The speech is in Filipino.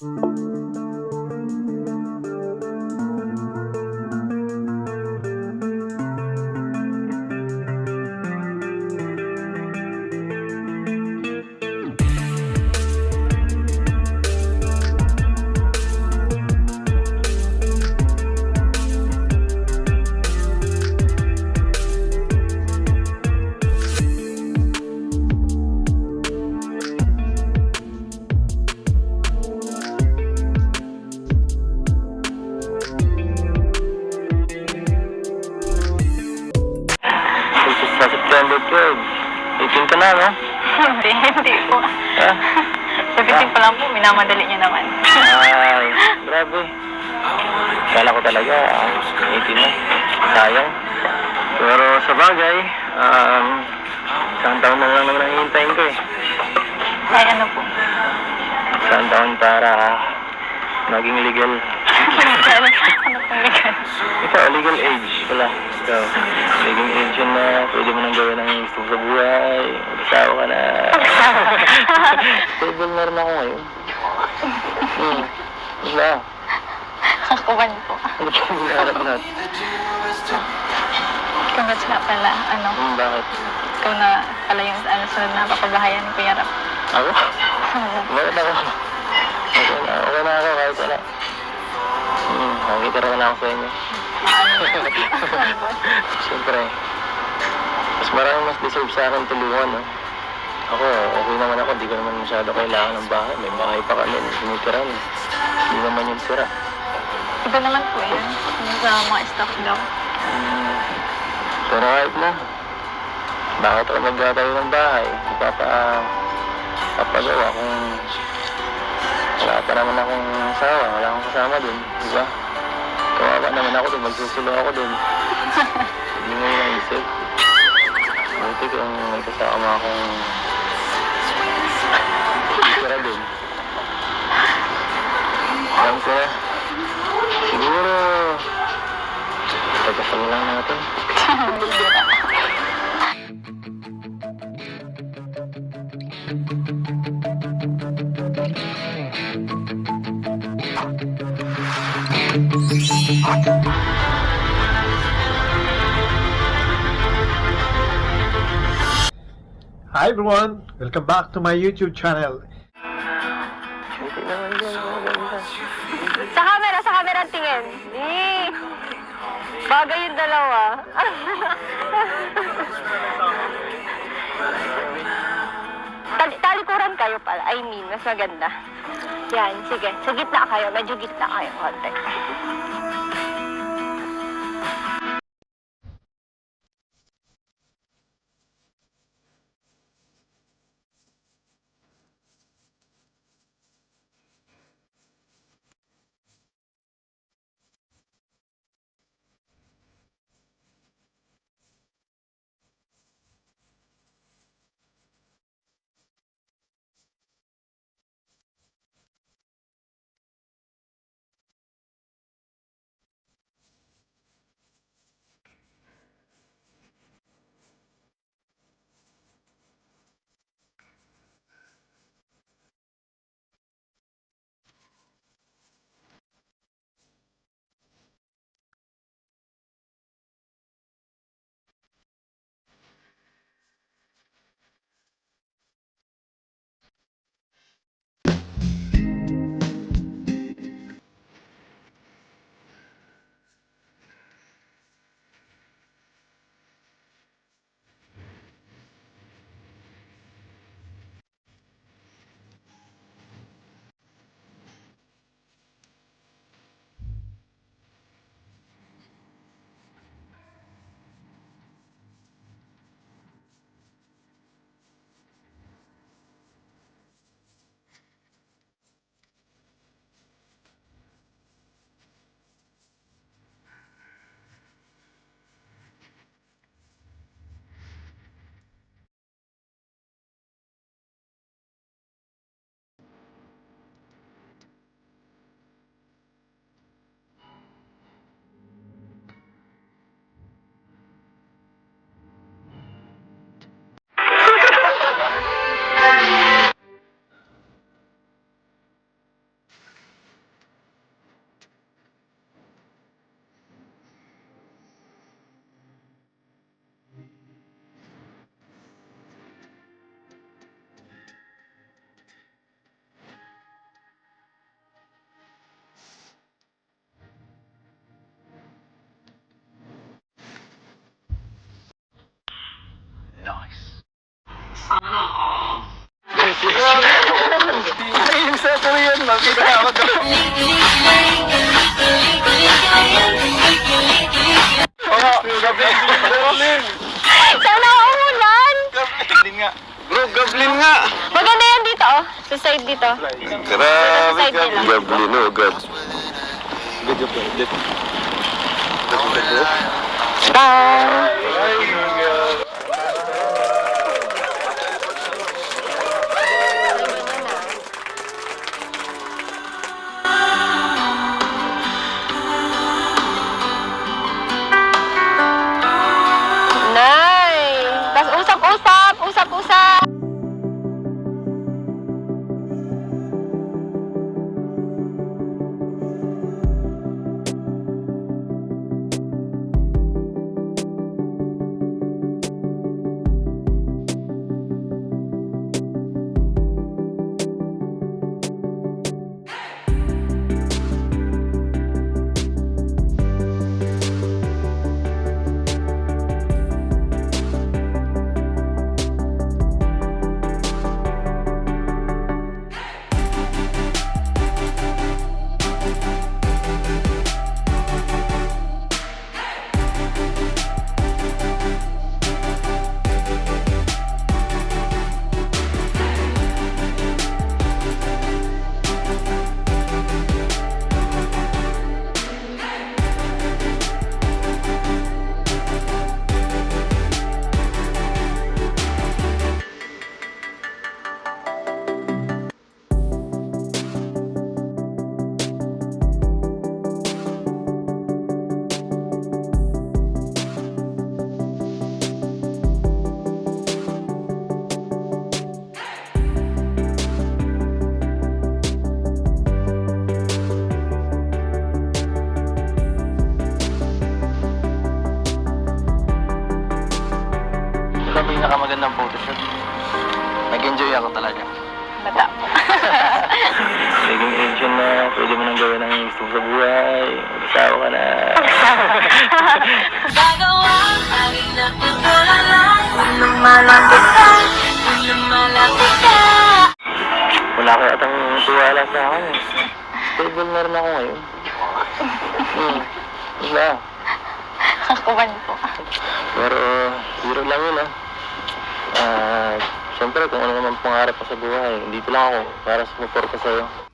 Sa minamadali niyo naman. Ay, grabe. Kala ko talaga, ah, 18 na. Sayang. Pero sa bagay, um, isang taon na lang naman ang hihintayin ko eh. Ay, ano po? Isang taon para maging legal. ano pong legal? Ikaw, legal age pala. Ikaw, legal age yun na pwede mo nang gawin ang gusto sa buhay. Mag-asawa ka na. Stable na rin ako ngayon. Hmm. Wala. Kakuban po. Ano pa yung hinaharap natin? Congrats nga pala. Ano, Hmm, bakit? ikaw na pala yung ano, sunod na papabahayan ni Kuya Rap. Ako? Bakit ako? Okay na, na ako kahit wala. Hmm, nakikita rin na ako sa inyo. Siyempre, mas maraming mas deserve sa akin tulungan, no? Ako, okay naman ako, di ko naman masyado kailangan ng bahay. May bahay pa kami, tinitirahan. Hindi naman yung tira. Iba naman po yun. Yung sa mga staff daw. Hmm, pero kahit na, bakit ako magtatayo ng bahay? Ipapa, papagawa kung wala pa naman akong asawa, wala akong kasama dun, di ba? Kawawa naman ako dun, magsusulo ako dun. Hindi mo yung isip. Buti kung may kasama akong tira dun. Alam ko siguro, pagkasal lang natin. Hi everyone, welcome back to my YouTube channel. Sa camera, sa camera tingin. Eh, bagay yung dalawa. Tal talikuran kayo pala. I mean, mas maganda. Yan, sige. Sa gitna kayo. Medyo gitna kayo. Konti. Sana ako umulan. Goblin nga. Bro, goblin nga. Maganda yan dito, oh. Side dito. Grabe, goblin. Oh, goblin. Good job, good. Bye! Pinakamagandang photoshoot. Nag-enjoy ako talaga. Bata. Naging action na pwede mo nang gawin ang gusto sa buhay. Mag-asawa ka na. Gagawa ang aking napagdalala Kung lumalapit ka, kung lumalapit ka Wala ka atang tiwala sa akin. eh. Stable na rin ako ngayon. Hmm. Wala. Kakuban po. Pero, zero lang yun ah. Ah, Siyempre, kung ano naman pangarap ko sa buhay, dito lang ako para sumuporta sa'yo.